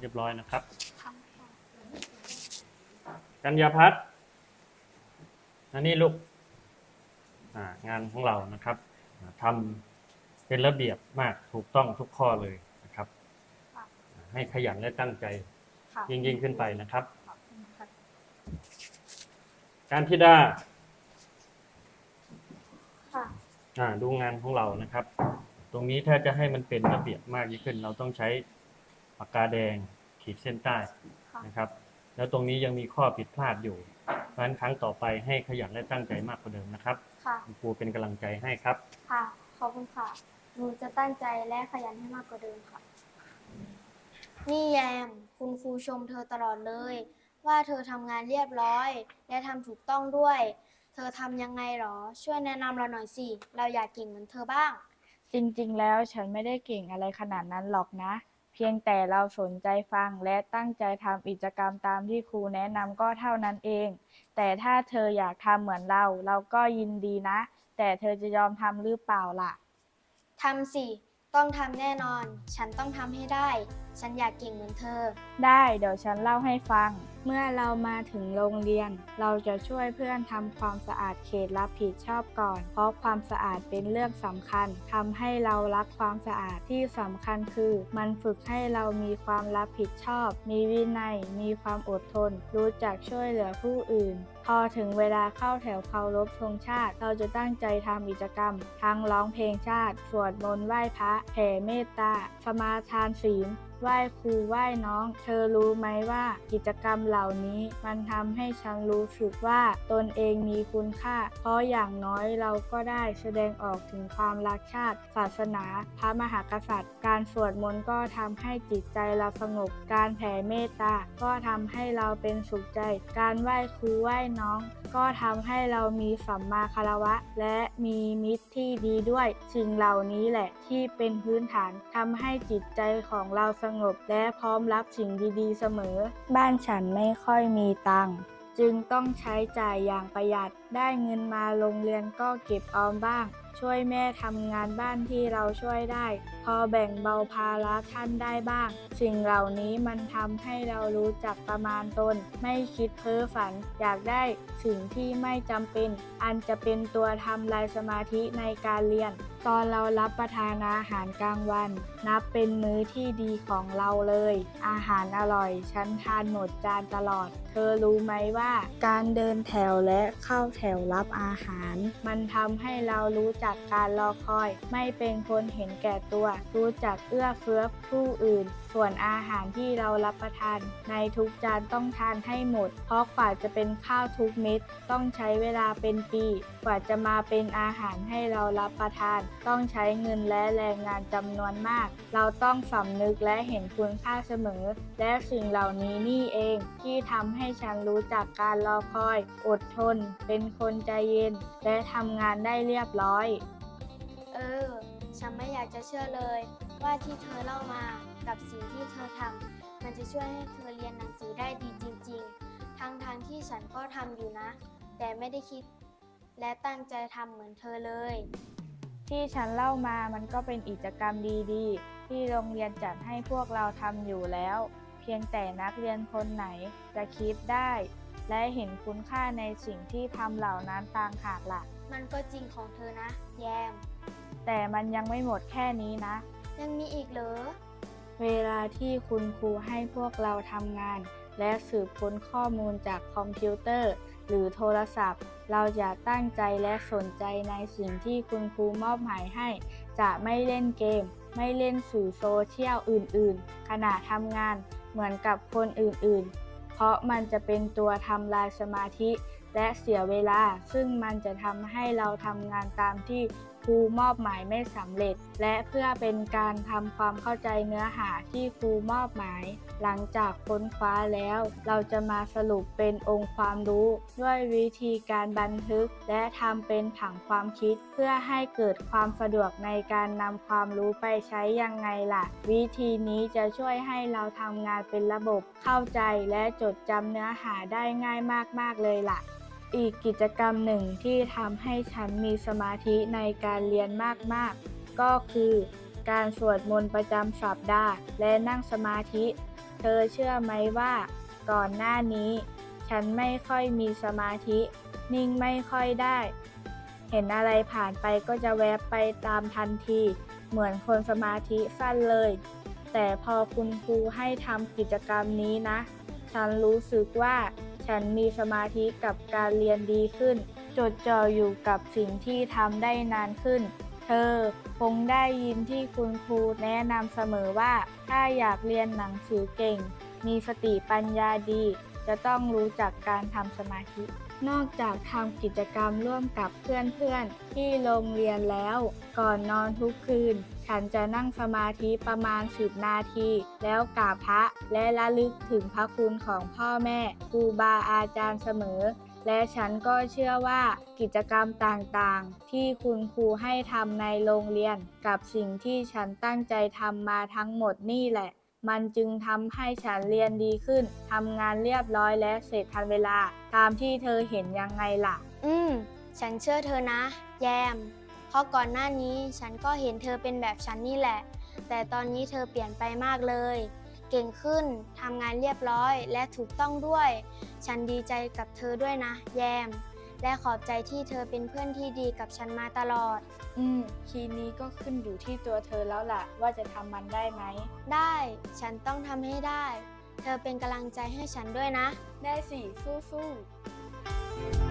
เรียบร้อยนะครับค่ะกัญญาพัฒน์อันนี้ลูกอ่างานของเรานะครับอ่าทำเป็นระเบียบมากถูกต้องทุกข้อเลยนะครับค่ะให้ขยันและตั้งใจค่ะยิ่งยิ่งขึ้นไปนะครับขอบคุณค่ะการธิดาค่ะอ่าดูงานของเรานะครับ ตรงนี้ถ้าจะให้มันเป็นระเบียบมากยิ่งขึ้น เราต้องใช้ปากกาแดง ขีดเส้นใต้ค่ะนะครับ แล้วตรงนี้ยังมีข้อผิดพลาดอยู่เพราะฉะนั้นครั้งต่อไปให้ขยันและตั้งใจมากกว่าเดิมนะครับค่ะ คุณครูเป็นกำลังใจให้ครับ ค่ะ ขอบคุณค่ะ หนูจะตั้งใจและขยันให้มากกว่าเดิมค่ะ นี่แยม คุณครูชมเธอตลอดเลย ว่าเธอทำงานเรียบร้อย และทำถูกต้องด้วย เธอทำยังไงหรอ ช่วยแนะนำเราหน่อยสิ เราอยากเก่งเหมือนเธอบ้าง จริงๆ แล้วฉันไม่ได้เก่งอะไรขนาดนั้นหรอกนะ เพียงแต่เราสนใจฟังและตั้งใจทำกิจกรรมตามที่ครูแนะนำก็เท่านั้นเอง แต่ถ้าเธออยากทำเหมือนเรา เราก็ยินดีนะ แต่เธอจะยอมทำหรือเปล่าล่ะ ทำสิ ต้องทำแน่นอน ฉันต้องทำให้ได้ ฉันอยากเก่งเหมือนเธอ ได้ เดี๋ยวฉันเล่าให้ฟัง เมื่อเรามาถึงโรงเรียน เราจะช่วยเพื่อนทำความสะอาดเขตรับผิดชอบก่อน เพราะความสะอาดเป็นเรื่องสำคัญทำให้เรารักความสะอาดที่สำคัญคือ มันฝึกให้เรามีความรับผิดชอบ มีวินัย มีความอดทน รู้จักช่วยเหลือผู้อื่น พอถึงเวลาเข้าแถวเคารพธงชาติ เราจะตั้งใจทำกิจกรรม ทั้งร้องเพลงชาติ สวดมนต์ไหว้พระ แผ่เมตตา สมาทานศีล ไหว้ครูไหว้น้อง เธอรู้ไหมว่ากิจกรรมเหล่านี้มันทำให้ฉันรู้สึกว่าตนเองมีคุณค่า เพราะอย่างน้อยเราก็ได้แสดงออกถึงความรักชาติ ศาสนา พระมหากษัตริย์ การสวดมนต์ก็ทำให้จิตใจเราสงบ การแผ่เมตตา ก็ทำให้เราเป็นสุขใจ การไหว้ครูไหว้น้อง ก็ทำให้เรามีสัมมาคารวะ และมีมิตรที่ ดีด้วย สิ่งเหล่านี้แหละที่เป็นพื้นฐานทำให้จิตใจของเราสงบ และพร้อมรับสิ่งดีๆเสมอ บ้านฉันไม่ค่อยมีตังค์จึงต้องใช้จ่ายอย่างประหยัด ได้เงินมาโรงเรียนก็เก็บออมบ้าง ช่วยแม่ทำงานบ้านที่เราช่วยได้พ อแบ่งเบาภาระท่านได้บ้าง สิ่งเหล่านี้มันทำให้เรารู้จักประมาณตน ไม่คิดเพ้อฝัน อยากได้สิ่งที่ไม่จำเป็น อันจะเป็นตัวทำลายสมาธิในการเรียน ตอนเรารับประทานอาหารกลางวัน นับเป็นมื้อที่ดีของเราเลย อาหารอร่อย ฉันทานหมดจานตลอด เธอรู้ไหมว่า การเดินแถวและเข้าแถวรับอาหาร มันทำให้เรารู้จักการรอคอย ไม่เป็นคนเห็นแก่ตัวรู้จักเอื้อเฟื้อผู้อื่น ส่วนอาหารที่เรารับประทาน ในทุกจานต้องทานให้หมด เพราะกว่าจะเป็นข้าวทุกเม็ด ต้องใช้เวลาเป็นปี กว่าจะมาเป็นอาหารให้เรารับประทาน ต้องใช้เงินและแรงงานจำนวนมาก เราต้องสำนึกและเห็นคุณค่าเสมอ และสิ่งเหล่านี้นี่เอง ที่ทำให้ฉันรู้จักการรอคอย อดทน เป็นคนใจเย็น และทำงานได้เรียบร้อย เออ ฉันไม่อยากจะเชื่อเลย ว่าที่เธอเล่ามากับสิ่งที่เธอทำมันจะช่วยให้เธอเรียนหนังสือได้ดีจริง ๆ ทั้งทางๆที่ฉันก็ทำอยู่นะ แต่ไม่ได้คิด และตั้งใจทำเหมือนเธอเลย ที่ฉันเล่ามามันก็เป็นกิจกรรมดีๆ ที่โรงเรียนจัดให้พวกเราทำอยู่แล้ว เพียงแต่นักเรียนคนไหนจะคิดได้ และเห็นคุณค่าในสิ่งที่ทำเหล่านั้นต่างหากล่ะ มันก็จริงของเธอนะ แยม แต่มันยังไม่หมดแค่นี้นะ ยังมีอีกเหรอ เวลาที่คุณครูให้พวกเราทำงาน และสืบค้นข้อมูลจากคอมพิวเตอร์ หรือโทรศัพท์ เราจะตั้งใจและสนใจในสิ่งที่คุณครูมอบหมายให้ จะไม่เล่นเกม ไม่เล่นสื่อโซเชียลอื่น ๆ ขณะทำงานเหมือนกับคนอื่น ๆ เพราะมันจะเป็นตัวทำลายสมาธิและเสียเวลา ซึ่งมันจะทำให้เราทำงานตามที่ ครูมอบหมายไม่สำเร็จ และเพื่อเป็นการทำความเข้าใจเนื้อหาที่ครูมอบหมาย หลังจากค้นคว้าแล้ว เราจะมาสรุปเป็นองค์ความรู้ ด้วยวิธีการบันทึก และทำเป็นผังความคิด เพื่อให้เกิดความสะดวกในการนำความรู้ไปใช้ยังไงล่ะ วิธีนี้จะช่วยให้เราทำงานเป็นระบบเข้าใจและจดจำเนื้อหาได้ง่ายมาก ๆ เลยล่ะ อีกกิจกรรมหนึ่งที่ทำให้ฉันมีสมาธิในการเรียนมากๆ ก็คือการสวดมนต์ประจำสัปดาห์และนั่งสมาธิ เธอเชื่อไหมว่า ก่อนหน้านี้ ฉันไม่ค่อยมีสมาธิ นิ่งไม่ค่อยได้ เห็นอะไรผ่านไปก็จะแวบไปตามทันที เหมือนคนสมาธิสั้นเลย แต่พอคุณครูให้ทำกิจกรรมนี้นะ ฉันรู้สึกว่า ฉันมีสมาธิกับการเรียนดีขึ้น จดจ่ออยู่กับสิ่งที่ทำได้นานขึ้น เธอคงได้ยินที่คุณครูแนะนำเสมอว่า ถ้าอยากเรียนหนังสือเก่ง มีสติปัญญาดี จะต้องรู้จักการทำสมาธิ นอกจากทำกิจกรรมร่วมกับเพื่อนๆ ที่โรงเรียนแล้ว ก่อนนอนทุกคืน ฉันจะนั่งสมาธิประมาณ10นาที แล้วกราบพระและระลึกถึงพระคุณของพ่อแม่ครูบาอาจารย์เสมอ และฉันก็เชื่อว่ากิจกรรมต่างๆ ที่คุณครูให้ทำในโรงเรียน กับสิ่งที่ฉันตั้งใจทำมาทั้งหมดนี่แหละ มันจึงทำให้ฉันเรียนดีขึ้นทำงานเรียบร้อยและเสร็จทันเวลา ตามที่เธอเห็นยังไงล่ะ อืม ฉันเชื่อเธอนะ แยม เพราะก่อนหน้านี้ฉันก็เห็นเธอเป็นแบบฉันนี่แหละ แต่ตอนนี้เธอเปลี่ยนไปมากเลย เก่งขึ้นทำงานเรียบร้อยและถูกต้องด้วย ฉันดีใจกับเธอด้วยนะ แยม และขอบใจที่เธอเป็นเพื่อนที่ดีกับฉันมาตลอด อืมทีนี้ก็ขึ้นอยู่ที่ตัวเธอแล้วล่ะ ว่าจะทำมันได้ไหม ได้ฉันต้องทำให้ได้ เธอเป็นกำลังใจให้ฉันด้วยนะ ได้สิ สู้ๆ